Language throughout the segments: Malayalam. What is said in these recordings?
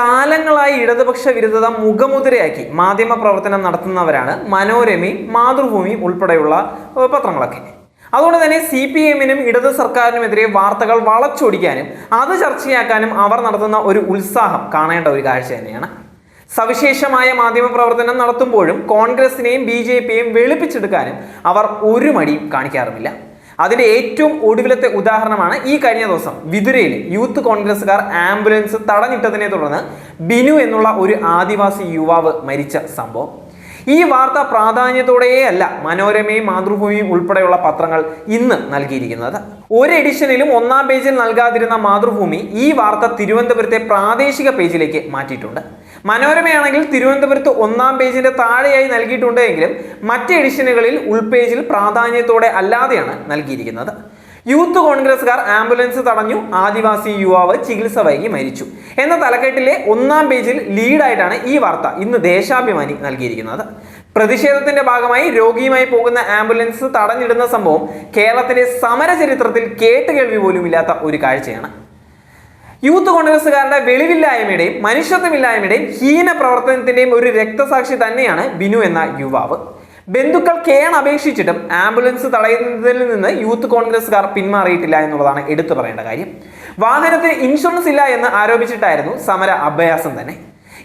കാലങ്ങളായി ഇടതുപക്ഷ വിരുദ്ധത മുഖമുദ്രയാക്കി മാധ്യമ പ്രവർത്തനം നടത്തുന്നവരാണ് മനോരമി മാതൃഭൂമി ഉൾപ്പെടെയുള്ള പത്രങ്ങളൊക്കെ. അതുകൊണ്ട് തന്നെ സി പി എമ്മിനും ഇടത് സർക്കാരിനുമെതിരെ വാർത്തകൾ വളച്ചൊടിക്കാനും അത് ചർച്ചയാക്കാനും അവർ നടത്തുന്ന ഒരു ഉത്സാഹം കാണേണ്ട ഒരു കാഴ്ച തന്നെയാണ്. സവിശേഷമായ മാധ്യമ പ്രവർത്തനം നടത്തുമ്പോഴും കോൺഗ്രസിനെയും ബി ജെ പിയെയും വെളുപ്പിച്ചെടുക്കാനും അവർ ഒരു മടിയും കാണിക്കാറുമില്ല. അതിന്റെ ഏറ്റവും ഒടുവിലത്തെ ഉദാഹരണമാണ് ഈ കഴിഞ്ഞ ദിവസം വിതുരയിൽ യൂത്ത് കോൺഗ്രസ്സുകാർ ആംബുലൻസ് തടഞ്ഞിട്ടതിനെ തുടർന്ന് ബിനു എന്നുള്ള ഒരു ആദിവാസി യുവാവ് മരിച്ച സംഭവം. ഈ വാർത്ത പ്രാധാന്യത്തോടെയല്ല മനോരമയും മാതൃഭൂമിയും ഉൾപ്പെടെയുള്ള പത്രങ്ങൾ ഇന്ന് നൽകിയിരിക്കുന്നത്. ഒരു എഡിഷനിലും ഒന്നാം പേജിൽ നൽകാതിരുന്ന മാതൃഭൂമി ഈ വാർത്ത തിരുവനന്തപുരത്തെ പ്രാദേശിക പേജിലേക്ക് മാറ്റിയിട്ടുണ്ട്. മനോരമയാണെങ്കിൽ തിരുവനന്തപുരത്ത് ഒന്നാം പേജിന്റെ താഴെയായി നൽകിയിട്ടുണ്ട് എങ്കിലും മറ്റ് എഡിഷനുകളിൽ ഉൾപേജിൽ പ്രാധാന്യത്തോടെ അല്ലാതെയാണ് നൽകിയിരിക്കുന്നത്. യൂത്ത് കോൺഗ്രസ്സുകാർ ആംബുലൻസ് തടഞ്ഞു. ആദിവാസി യുവാവ് ചികിത്സ വൈകി മരിച്ചു. എന്ന തലക്കെട്ടിലെ ഒന്നാം പേജിൽ ലീഡായിട്ടാണ് ഈ വാർത്ത ഇന്ന് ദേശാഭിമാനി നൽകിയിരിക്കുന്നത്. പ്രതിഷേധത്തിന്റെ ഭാഗമായി രോഗിയുമായി പോകുന്ന ആംബുലൻസ് തടഞ്ഞിടുന്ന സംഭവം കേരളത്തിലെ സമരചരിത്രത്തിൽ കേട്ടുകേൾവി പോലും ഇല്ലാത്ത ഒരു കാഴ്ചയാണ്. യൂത്ത് കോൺഗ്രസ്സുകാരുടെ വെളിവില്ലായ്മയുടെയും മനുഷ്യത്വമില്ലായ്മയുടെയും ഹീന പ്രവർത്തനത്തിന്റെയും ഒരു രക്തസാക്ഷി തന്നെയാണ് ബിനു എന്ന യുവാവ്. ബന്ധുക്കൾ കേൺ അപേക്ഷിച്ചിട്ടും ആംബുലൻസ് തടയുന്നതിൽ നിന്ന് യൂത്ത് കോൺഗ്രസ്സുകാർ പിന്മാറിയിട്ടില്ല എന്നുള്ളതാണ് എടുത്തു പറയേണ്ട കാര്യം. വാഹനത്തിന് ഇൻഷുറൻസ് ഇല്ല എന്ന് ആരോപിച്ചിട്ടായിരുന്നു സമര അഭ്യാസം തന്നെ.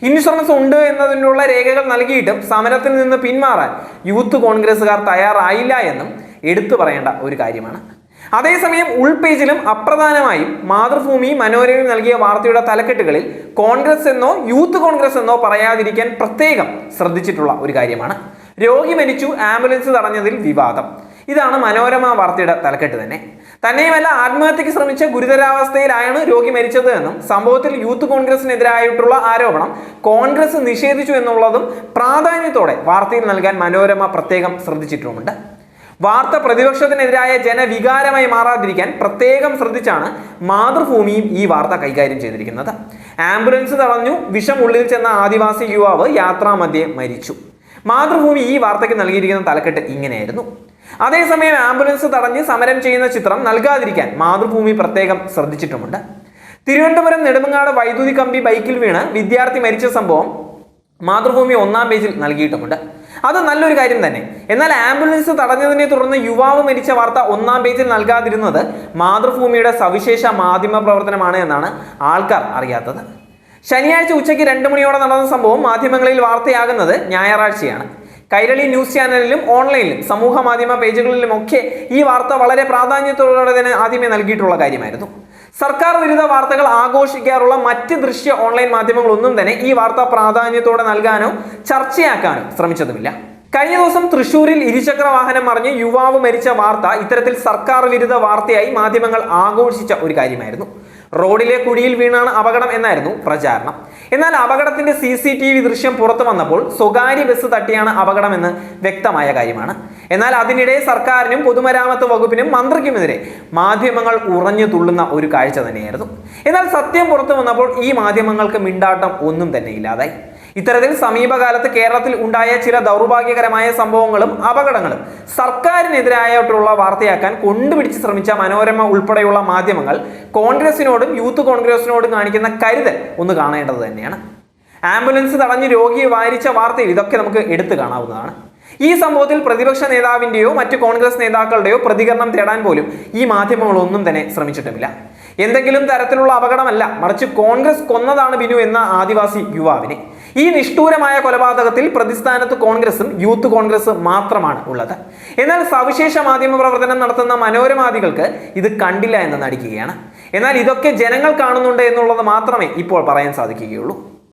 ഇൻഷുറൻസ് ഉണ്ട് എന്നതിനുള്ള രേഖകൾ നൽകിയിട്ടും സമരത്തിൽ നിന്ന് പിന്മാറാൻ യൂത്ത് കോൺഗ്രസ്സുകാർ തയ്യാറായില്ല എന്നും എടുത്തു പറയേണ്ട ഒരു കാര്യമാണ്. അതേസമയം ഉൾപേജിലും അപ്രധാനമായും മാതൃഭൂമി മനോരമയും നൽകിയ വാർത്തയുടെ തലക്കെട്ടുകളിൽ കോൺഗ്രസ് എന്നോ യൂത്ത് കോൺഗ്രസ് എന്നോ പറയാതിരിക്കാൻ പ്രത്യേകം ശ്രദ്ധിച്ചിട്ടുള്ള ഒരു കാര്യമാണ്. രോഗി മരിച്ചു ആംബുലൻസ് തടഞ്ഞതിൽ വിവാദം. ഇതാണ് മനോരമ വാർത്തയുടെ തലക്കെട്ട് തന്നെ. തന്നെയുമല്ല ആത്മഹത്യക്ക് ശ്രമിച്ച ഗുരുതരാവസ്ഥയിലായാണ് രോഗി മരിച്ചത് എന്നും സംഭവത്തിൽ യൂത്ത് കോൺഗ്രസിനെതിരായിട്ടുള്ള ആരോപണം കോൺഗ്രസ് നിഷേധിച്ചു എന്നുള്ളതും പ്രാധാന്യത്തോടെ വാർത്തയിൽ നൽകാൻ മനോരമ പ്രത്യേകം ശ്രദ്ധിച്ചിട്ടുമുണ്ട്. വാർത്ത പ്രതിപക്ഷത്തിനെതിരായ ജനവികാരമായി മാറാതിരിക്കാൻ പ്രത്യേകം ശ്രദ്ധിച്ചാണ് മാതൃഭൂമിയും ഈ വാർത്ത കൈകാര്യം ചെയ്തിരിക്കുന്നത്. ആംബുലൻസ് തടഞ്ഞു വിഷം ഉള്ളിൽ ചെന്ന ആദിവാസി യുവാവ് യാത്രാമധ്യേ മരിച്ചു. മാതൃഭൂമി ഈ വാർത്തയ്ക്ക് നൽകിയിരിക്കുന്ന തലക്കെട്ട് ഇങ്ങനെയായിരുന്നു. അതേസമയം ആംബുലൻസ് തടഞ്ഞ് സമരം ചെയ്യുന്ന ചിത്രം നൽകാതിരിക്കാൻ മാതൃഭൂമി പ്രത്യേകം ശ്രദ്ധിച്ചിട്ടുമുണ്ട്. തിരുവനന്തപുരം നെടുമങ്ങാട് വൈദ്യുതി കമ്പി ബൈക്കിൽ വീണ് വിദ്യാർത്ഥി മരിച്ച സംഭവം മാതൃഭൂമി ഒന്നാം പേജിൽ നൽകിയിട്ടുമുണ്ട്. അത് നല്ലൊരു കാര്യം തന്നെ. എന്നാൽ ആംബുലൻസ് തടഞ്ഞതിനെ തുടർന്ന് യുവാവ് മരിച്ച വാർത്ത ഒന്നാം പേജിൽ നൽകാതിരുന്നത് മാതൃഭൂമിയുടെ സവിശേഷ മാധ്യമ പ്രവർത്തനമാണ് എന്നാണ് ആൾക്കാർ അറിയാത്തത്. ശനിയാഴ്ച ഉച്ചയ്ക്ക് രണ്ട് മണിയോടെ നടന്ന സംഭവം മാധ്യമങ്ങളിൽ വാർത്തയാകുന്നത് ഞായറാഴ്ചയാണ്. കൈരളി ന്യൂസ് ചാനലിലും ഓൺലൈനിലും സമൂഹ മാധ്യമ പേജുകളിലും ഒക്കെ ഈ വാർത്ത വളരെ പ്രാധാന്യത്തോടെ തന്നെ ആദ്യമേ നൽകിയിട്ടുള്ള കാര്യമായിരുന്നു. സർക്കാർ വിരുദ്ധ വാർത്തകൾ ആഘോഷിക്കാറുള്ള മറ്റ് ദൃശ്യ ഓൺലൈൻ മാധ്യമങ്ങളൊന്നും തന്നെ ഈ വാർത്ത പ്രാധാന്യത്തോടെ നൽകാനോ ചർച്ചയാക്കാനോ ശ്രമിച്ചതുമില്ല. കഴിഞ്ഞ ദിവസം തൃശൂരിൽ ഇരുചക്ര വാഹനം മറിഞ്ഞ് യുവാവ് മരിച്ച വാർത്ത ഇത്തരത്തിൽ സർക്കാർ വിരുദ്ധ വാർത്തയായി മാധ്യമങ്ങൾ ആഘോഷിച്ച ഒരു കാര്യമായിരുന്നു. റോഡിലെ കുഴിയിൽ വീണാണ് അപകടം എന്നായിരുന്നു പ്രചാരണം. എന്നാൽ അപകടത്തിന്റെ സി സി ടി വി ദൃശ്യം പുറത്തു വന്നപ്പോൾ സ്വകാര്യ ബസ് തട്ടിയാണ് അപകടമെന്ന് വ്യക്തമായ കാര്യമാണ്. എന്നാൽ അതിനിടെ സർക്കാരിനും പൊതുമരാമത്ത് വകുപ്പിനും മന്ത്രിക്കുമെതിരെ മാധ്യമങ്ങൾ ഉറഞ്ഞു തുള്ളുന്ന ഒരു കാഴ്ച തന്നെയായിരുന്നു. എന്നാൽ സത്യം പുറത്തു വന്നപ്പോൾ ഈ മാധ്യമങ്ങൾക്ക് മിണ്ടാട്ടം ഒന്നും തന്നെ ഇല്ലാതായി. ഇത്തരത്തിൽ സമീപകാലത്ത് കേരളത്തിൽ ഉണ്ടായ ചില ദൗർഭാഗ്യകരമായ സംഭവങ്ങളും അപകടങ്ങളും സർക്കാരിനെതിരായിട്ടുള്ള വാർത്തയാക്കാൻ കൊണ്ടുപിടിച്ച് ശ്രമിച്ച മനോരമ ഉൾപ്പെടെയുള്ള മാധ്യമങ്ങൾ കോൺഗ്രസിനോടും യൂത്ത് കോൺഗ്രസിനോടും കാണിക്കുന്ന കരുതൽ ഒന്ന് കാണേണ്ടത് തന്നെയാണ്. ആംബുലൻസ് തടഞ്ഞ് രോഗിയെ വാരിച്ച വാർത്തയിൽ ഇതൊക്കെ നമുക്ക് എടുത്തു കാണാവുന്നതാണ്. ഈ സംഭവത്തിൽ പ്രതിപക്ഷ നേതാവിന്റെയോ മറ്റ് കോൺഗ്രസ് നേതാക്കളുടെയോ പ്രതികരണം തേടാൻ പോലും ഈ മാധ്യമങ്ങളൊന്നും തന്നെ ശ്രമിച്ചിട്ടുമില്ല. എന്തെങ്കിലും തരത്തിലുള്ള അപകടമല്ല. മറിച്ച് കോൺഗ്രസ് കൊന്നതാണ് ബിനു എന്ന ആദിവാസി യുവാവിനെ. ഈ നിഷ്ഠൂരമായ കൊലപാതകത്തിൽ പ്രതിസ്ഥാനത്ത് കോൺഗ്രസും യൂത്ത് കോൺഗ്രസ് മാത്രമാണ് ഉള്ളത്. എന്നാൽ സവിശേഷ മാധ്യമ പ്രവർത്തനം നടത്തുന്ന മനോരമാദികൾക്ക് ഇത് കണ്ടില്ല എന്ന് നടിക്കുകയാണ്. എന്നാൽ ഇതൊക്കെ ജനങ്ങൾ കാണുന്നുണ്ട് എന്നുള്ളത് മാത്രമേ ഇപ്പോൾ പറയാൻ സാധിക്കുകയുള്ളൂ.